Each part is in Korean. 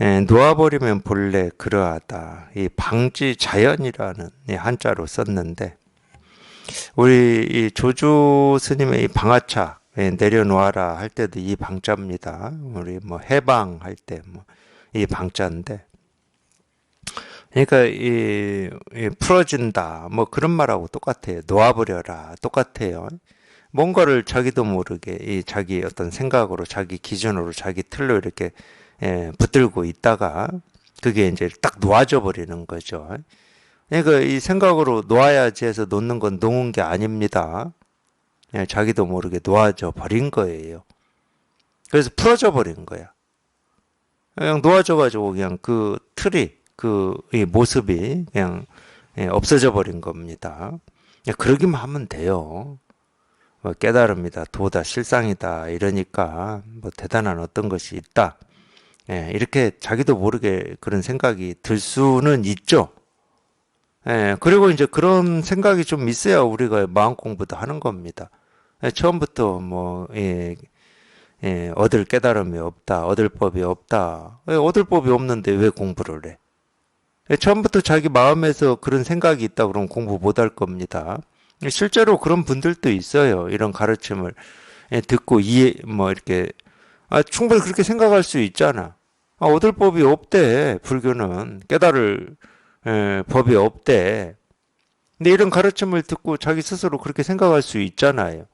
예, 놓아버리면 본래 그러하다. 이 방지 자연이라는 이 한자로 썼는데 우리 이 조주 스님의 이 방아차 예, 내려놓아라 할 때도 이 방자입니다. 우리 뭐 해방할 때 뭐 이 방자인데 그러니까 이, 이 풀어진다 뭐 그런 말하고 똑같아요. 놓아버려라 똑같아요. 뭔가를 자기도 모르게 이 자기 어떤 생각으로 자기 기준으로 자기 틀로 이렇게 예, 붙들고 있다가 그게 이제 딱 놓아져 버리는 거죠. 그러니까 이 생각으로 놓아야지 해서 놓는 건 놓은 게 아닙니다. 예, 자기도 모르게 놓아져 버린 거예요. 그래서 풀어져 버린 거야. 그냥 놓아져 가지고 그냥 그 틀이 그이 모습이 그냥 예, 없어져 버린 겁니다. 예, 그러기만 하면 돼요. 뭐 깨달음이다, 도다, 실상이다 이러니까 뭐 대단한 어떤 것이 있다. 예, 이렇게 자기도 모르게 그런 생각이 들 수는 있죠. 예, 그리고 이제 그런 생각이 좀 있어야 우리가 마음 공부도 하는 겁니다. 예, 처음부터 뭐, 예, 예, 얻을 깨달음이 없다, 얻을 법이 없다. 예, 얻을 법이 없는데 왜 공부를 해? 예, 처음부터 자기 마음에서 그런 생각이 있다 그러면 공부 못 할 겁니다. 실제로 그런 분들도 있어요. 이런 가르침을 예, 듣고 이해, 뭐 이렇게, 아, 충분히 그렇게 생각할 수 있잖아. 아, 얻을 법이 없대, 불교는. 깨달을 에, 법이 없대. 근데 이런 가르침을 듣고 자기 스스로 그렇게 생각할 수 있잖아요.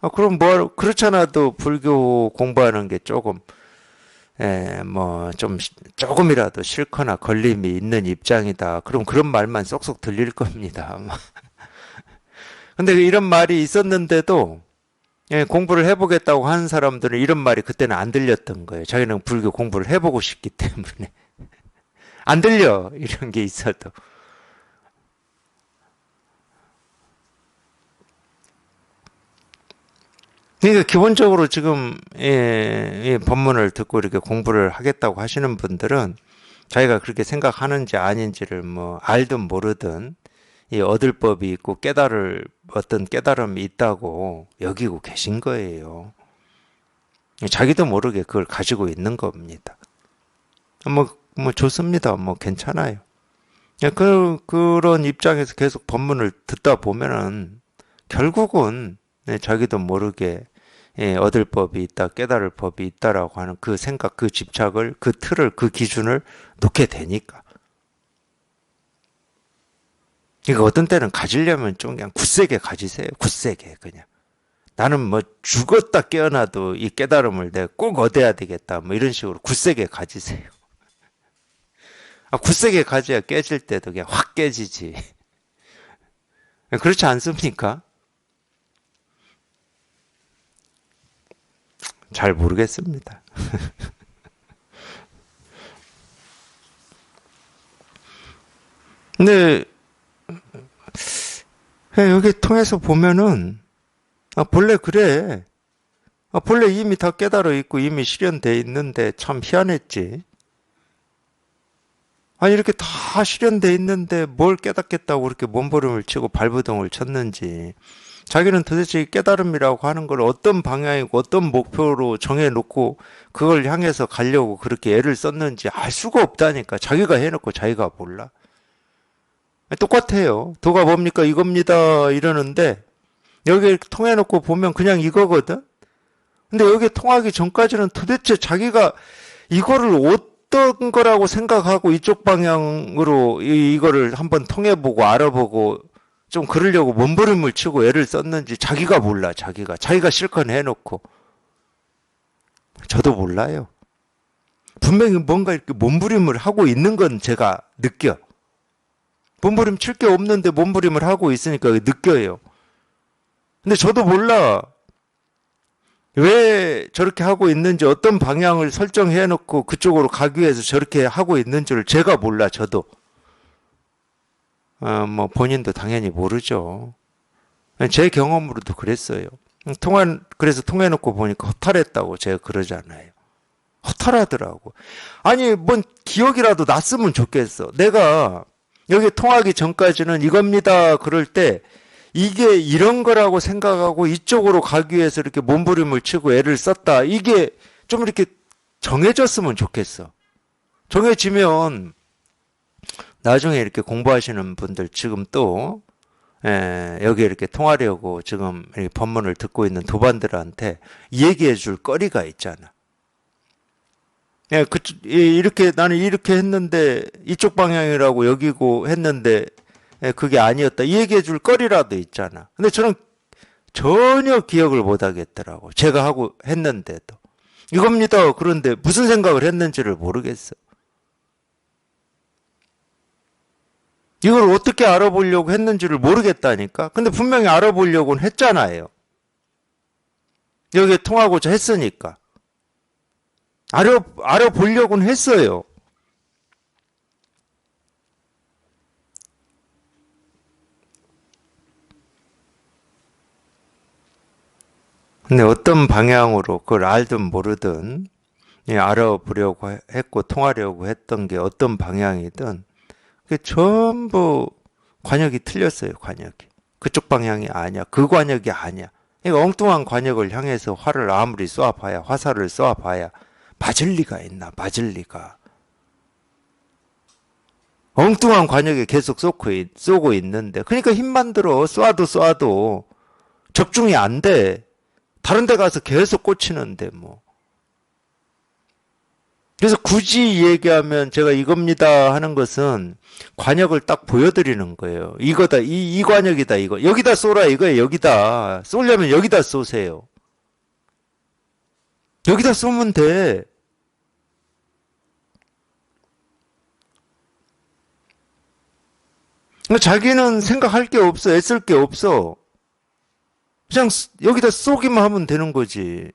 아, 그럼 뭐, 그렇잖아도 불교 공부하는 게 조금, 에, 뭐, 좀, 조금이라도 싫거나 걸림이 있는 입장이다. 그럼 그런 말만 쏙쏙 들릴 겁니다. 근데 이런 말이 있었는데도, 예, 공부를 해보겠다고 하는 사람들은 이런 말이 그때는 안 들렸던 거예요. 자기는 불교 공부를 해보고 싶기 때문에. 안 들려. 이런 게 있어도. 그러니까 기본적으로 지금 예, 이 법문을 듣고 이렇게 공부를 하겠다고 하시는 분들은 자기가 그렇게 생각하는지 아닌지를 뭐 알든 모르든 이 얻을 법이 있고 깨달을 어떤 깨달음이 있다고 여기고 계신 거예요. 자기도 모르게 그걸 가지고 있는 겁니다. 뭐, 뭐 좋습니다. 뭐 괜찮아요. 그, 그런 입장에서 계속 법문을 듣다 보면은 결국은 네, 자기도 모르게 예, 얻을 법이 있다, 깨달을 법이 있다라고 하는 그 생각, 그 집착을, 그 틀을, 그 기준을 놓게 되니까. 그러니까 어떤 때는 가지려면 좀 그냥 굳세게 가지세요. 굳세게 그냥. 나는 뭐 죽었다 깨어나도 이 깨달음을 내가 꼭 얻어야 되겠다. 뭐 이런 식으로 굳세게 가지세요. 아, 굳세게 가져야 깨질 때도 그냥 확 깨지지. 그렇지 않습니까? 잘 모르겠습니다. 근데 여기 통해서 보면은 아, 본래 그래. 아, 본래 이미 다 깨달아 있고 이미 실현돼 있는데 참 희한했지. 아니 이렇게 다 실현돼 있는데 뭘 깨닫겠다고 그렇게 몸부림을 치고 발부동을 쳤는지 자기는 도대체 깨달음이라고 하는 걸 어떤 방향이고 어떤 목표로 정해놓고 그걸 향해서 가려고 그렇게 애를 썼는지 알 수가 없다니까 자기가 해놓고 자기가 몰라 똑같아요. 도가 뭡니까? 이겁니다. 이러는데 여기 통해놓고 보면 그냥 이거거든? 근데 여기 통하기 전까지는 도대체 자기가 이거를 어떤 거라고 생각하고 이쪽 방향으로 이, 이거를 한번 통해보고 알아보고 좀 그러려고 몸부림을 치고 애를 썼는지 자기가 몰라 자기가. 자기가 실컷 해놓고. 저도 몰라요. 분명히 뭔가 이렇게 몸부림을 하고 있는 건 제가 느껴 몸부림 칠 게 없는데 몸부림을 하고 있으니까 느껴요 근데 저도 몰라 왜 저렇게 하고 있는지 어떤 방향을 설정해 놓고 그쪽으로 가기 위해서 저렇게 하고 있는지를 제가 몰라 저도 어, 뭐 본인도 당연히 모르죠. 제 경험으로도 그랬어요. 통화 그래서 통해 놓고 보니까 허탈했다고 제가 그러잖아요. 허탈하더라고. 아니 뭔 기억이라도 났으면 좋겠어. 내가 여기 통하기 전까지는 이겁니다. 그럴 때 이게 이런 거라고 생각하고 이쪽으로 가기 위해서 이렇게 몸부림을 치고 애를 썼다. 이게 좀 이렇게 정해졌으면 좋겠어. 정해지면 나중에 이렇게 공부하시는 분들 지금 또 에, 여기 이렇게 통하려고 지금 이렇게 법문을 듣고 있는 도반들한테 얘기해 줄 거리가 있잖아. 예, 그, 이- 이렇게 나는 이렇게 했는데 이쪽 방향이라고 여기고 했는데 예, 그게 아니었다. 이 얘기해 줄 거리라도 있잖아. 근데 저는 전혀 기억을 못 하겠더라고. 제가 하고 했는데도. 이겁니다. 그런데 무슨 생각을 했는지를 모르겠어. 이걸 어떻게 알아보려고 했는지를 모르겠다니까. 근데 분명히 알아보려고는 했잖아요. 여기에 통하고자 했으니까. 알아, 알아보려고는 했어요. 근데 어떤 방향으로 그걸 알든 모르든 예, 알아보려고 해- 했고 통하려고 했던 게 어떤 방향이든 그게 전부 관역이 틀렸어요, 관역이. 그쪽 방향이 아니야. 그 관역이 아니야. 그러니까 엉뚱한 관역을 향해서 활을 아무리 쏘아봐야, 화살을 쏘아봐야 맞을 리가 있나, 맞을 리가. 엉뚱한 관역에 계속 쏘고, 있- 쏘고 있는데, 그러니까 힘만 들어. 쏘아도 쏘아도 적중이 안 돼. 다른 데 가서 계속 꽂히는데, 뭐. 그래서 굳이 얘기하면 제가 이겁니다 하는 것은 관역을 딱 보여드리는 거예요. 이거다, 이, 이 관역이다, 이거. 여기다 쏘라, 이거예요, 여기다. 쏘려면 여기다 쏘세요. 여기다 쏘면 돼. 자기는 생각할 게 없어, 애쓸 게 없어. 그냥 쓰- 여기다 쏘기만 하면 되는 거지.